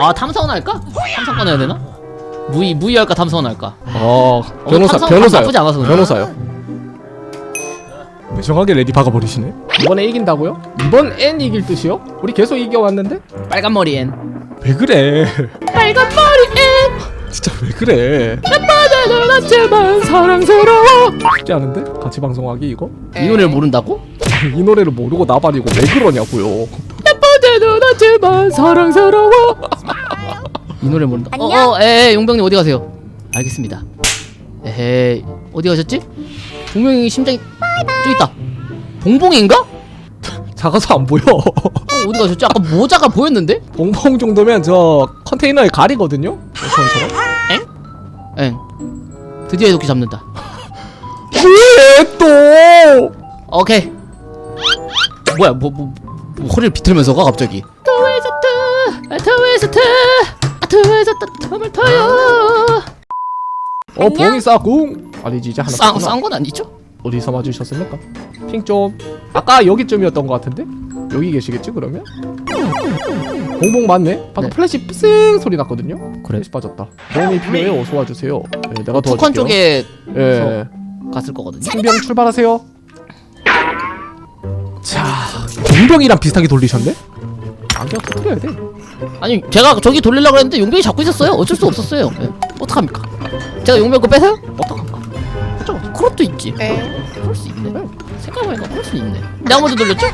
아 탐사원 할까? 탐사권 해야 되나? 무의 무의 할까 탐사원 할까? 어 어, 변호사 탐사원 변호사요 나쁘지 않아서. 변호사요 매정하게 레디 박아버리시네 이번에 이긴다고요? 이번 N 이길 뜻이요? 우리 계속 이겨왔는데? 빨간 머리엔 왜 그래 빨간 머리엔 진짜 왜 그래 사랑스러워 쉽지 않은데? 같이 방송하기 이거? 이 노래를 모른다고? 이 노래를 모르고 나발이고 왜 그러냐고요 바다는 않지만 사랑스러워 이 노래 모른다 안녕? 어어 에 용병님 어디 가세요? 알겠습니다 에헤이 어디 가셨지? 용병이 심장이 저기 있다 봉봉인가? 어, 작아서 안 보여 어디 가셨지? 아까 모자가 보였는데? 봉봉 정도면 저 컨테이너에 가리거든요? 저처럼 엥 드디어 이렇게 잡는다 왜 또? 오케이 뭐야 뭐, 뭐, 뭐 허리를 비틀면서 가 갑자기 트위스트 트위스트 트위스트 틈을 타요 어 봉이 싸궁 아니지 이제 하나 쌌구나. 싼건 아니죠? 어디서 맞으셨습니까? 핑좀 아까 여기쯤이었던 것 같은데? 여기 계시겠지 그러면? 봉봉 맞네? 방금 네. 플래시 쌩 소리 났거든요? 그래. 플래시 빠졌다 도움이 필요해 어서 와주세요 네, 내가 도와줄게요 북한 쪽에 예 갔을 거거든요 신병 출발하세요 용병이랑 비슷하게 돌리셨네? 안경 터뜨려야 돼 아니 제가 저기 돌리려고 했는데 용병이 잡고 있었어요 어쩔 수 없었어요 예. 어떡합니까 제가 용병 거 뺏어요? 어떡합니까 그죠 그것도 있지 그럴 수 있네 생각해보니까 그럴 수 있네 내가 먼저 돌렸죠?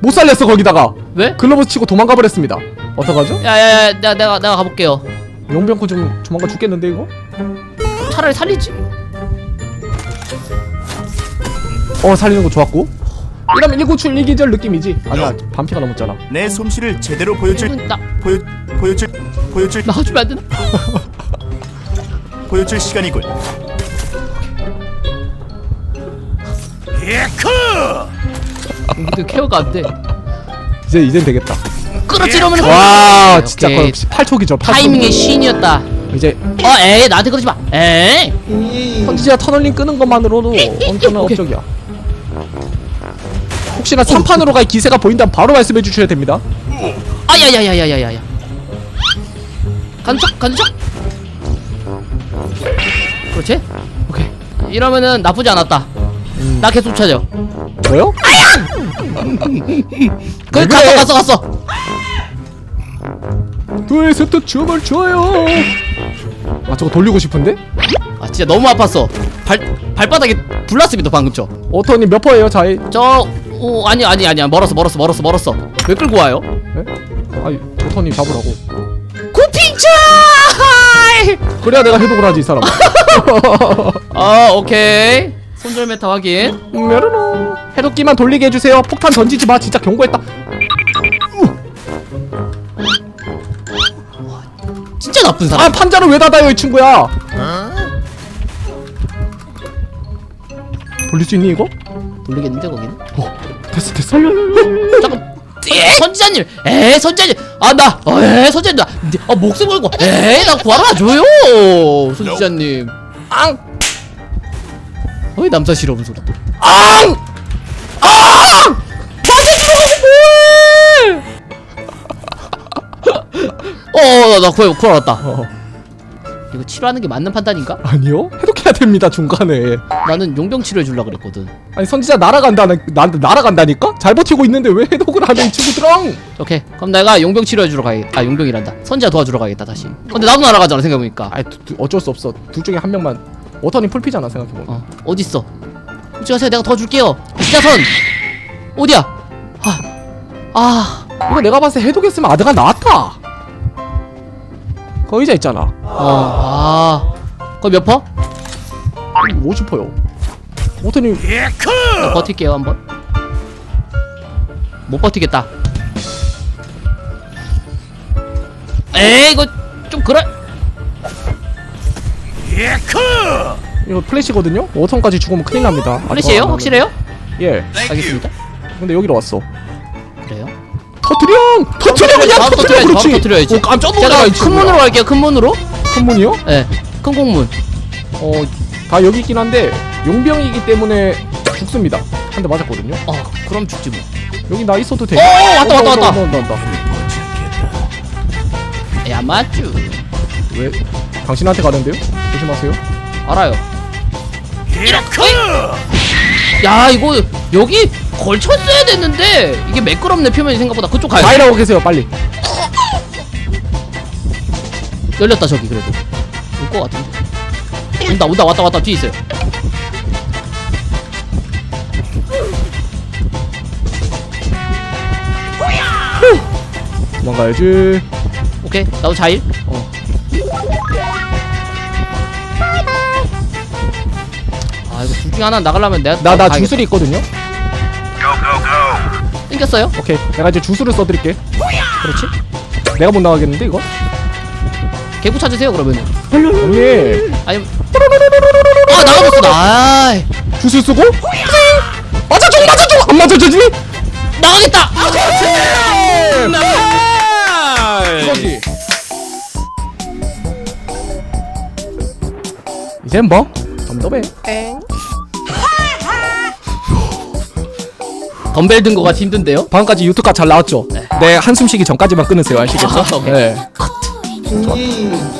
못 살렸어 거기다가 왜? 글러브 치고 도망가 버렸습니다 어떡하죠? 야야야 내가 내가 내가 가볼게요 용병코 좀 조만간 죽겠는데 이거? 차라리 살리지 어 살리는 거 좋았고? 이러면 19출 1기절 느낌이지. 아니야 반피가 넘었잖아. 내 솜씨를 제대로 보여줄 나 보여 보여줄 보여줄 나와주면 안 되나? 보여줄 시간이군. 그 케어가 안돼. 이제 이젠 되겠다. 이러면 와 오케이, 진짜 오케이. 8초 기절 8초 타이밍의 신이었다. 이제 어 에이 나한테 그러지 마. 에이. 선지자 터널링 끄는 것만으로도 엄청난 오케이. 업적이야 혹시나 3판으로 갈 기세가 보인다면 바로 말씀해 주셔야 됩니다. 아야야야야야야야 간척 간척? 그렇지? 오케이. 이러면은 나쁘지 않았다. 나 계속 찾아. 뭐요? 그왜 갔어 그래? 갔어 갔어 트위스트 춤을 춰요. 아 저거 돌리고 싶은데? 아 진짜 너무 아팠어. 발 발바닥에 불났습니다 방금 어터님 몇 퍼예요 자이? 저저 오, 아니 아니 아니야. 멀었어 멀었어 멀었어 멀었어. 왜 끌고 와요? 네? 아니 어터님 잡으라고. 구핑차 그래야 내가 해독을 하지 이 사람. 아 오케이. 손절 메타 확인. 메르노. 해독기만 돌리게 해주세요. 폭탄 던지지 마. 진짜 경고했다. 진짜 나쁜 사람. 아 판자를 왜 닫아요 이 친구야? 돌릴 수 있니 이거? 돌리겠는데 거기는 어 됐어 됐어. 잠깐. 에 선지자님. 에 선지자님. 아나에 선지자님. 나 아, 목숨 걸고. 에나 구하러 와줘요 선지자님. 앙. 어이 남사 싫어하는 소리. 또앙앙 맞아주라고 뭐해 어나 구해 구하러 왔다. 어, 이거 치료하는 게 맞는 판단인가? 아니요? 해독해야 됩니다 중간에. 나는 용병 치료해 주려 그랬거든. 아니 선지자 날아간다는 나한테 날아간다니까? 잘 버티고 있는데 왜 해독을 이 친구들랑 오케이. 그럼 내가 용병 치료해 주러 가야겠다 아 용병이란다. 선지자 도와주러 가야겠다 다시. 근데 나도 날아가잖아 생각해보니까. 아이 두- 두- 어쩔 수 없어. 둘 중에 한 명만 워터님 풀피잖아 생각해보면. 어 어딨어? 솔직히 하세요 내가 도와줄게요. 지자선! 어디야? 아, 아. 이거 내가 봤을 때 해독했으면 아드가 나왔다 그 의자 있잖아. 어, 아. 거기 몇 퍼? 50%요? 워터님 나 버틸게요 한번. 못 버티겠다. 에이 이거 좀 그래. 이거 플래시거든요? 워턴까지 죽으면 큰일 납니다. 안 확실해요? 예. 알겠습니다. 근데 여기로 왔어? 터트려! 터트려 그냥 터트려 그렇지 터트려야지 오 깜짝 제가 놀라 이 큰. 문으로 갈게요 큰 문으로 큰 문이요? 예 큰 공문 어 다 여기 있긴 한데 용병이기 때문에 죽습니다 한 대 맞았거든요. 어 그럼 죽지 뭐 여기 나 있어도 돼. 어, 왔다, 왔다, 왔다. 온다, 온다, 온다. 야 맞쥬 왜? 당신한테 가는데요? 조심하세요. 알아요 이렇게 야 이거 여기 걸쳤어야 됐는데 이게 매끄럽네 표면이 생각보다. 그쪽 가요. 가이라고 계세요, 빨리. 열렸다 저기 그래도. 올 것 같은데. 온다 온다 왔다 왔다. 뒤에 있어요. 도망가야지. 오케이 나도 자일 아 이거 둘 중에 하나 나가려면 내가 나, 나 가야겠다. 주술이 있거든요. 땡겼어요 오케이. 내가 이제 주술을 써드릴게. 그렇지? 내가 못 나가겠는데, 이거? 개구 찾으세요 그러면은. 아니 아 나가봤어 나 아이, 주술 쓰고? 맞아줘, 맞아줘! 안 맞아주지? 나가겠다 이거지. 이젠 뭐? 덤덤해. 덤벨 든거 같이 힘든데요 방금까지 유튜브가 잘 나왔죠? 네, 한숨 쉬기 전까지만 끊으세요. 아시겠죠? 아. 네. Hello.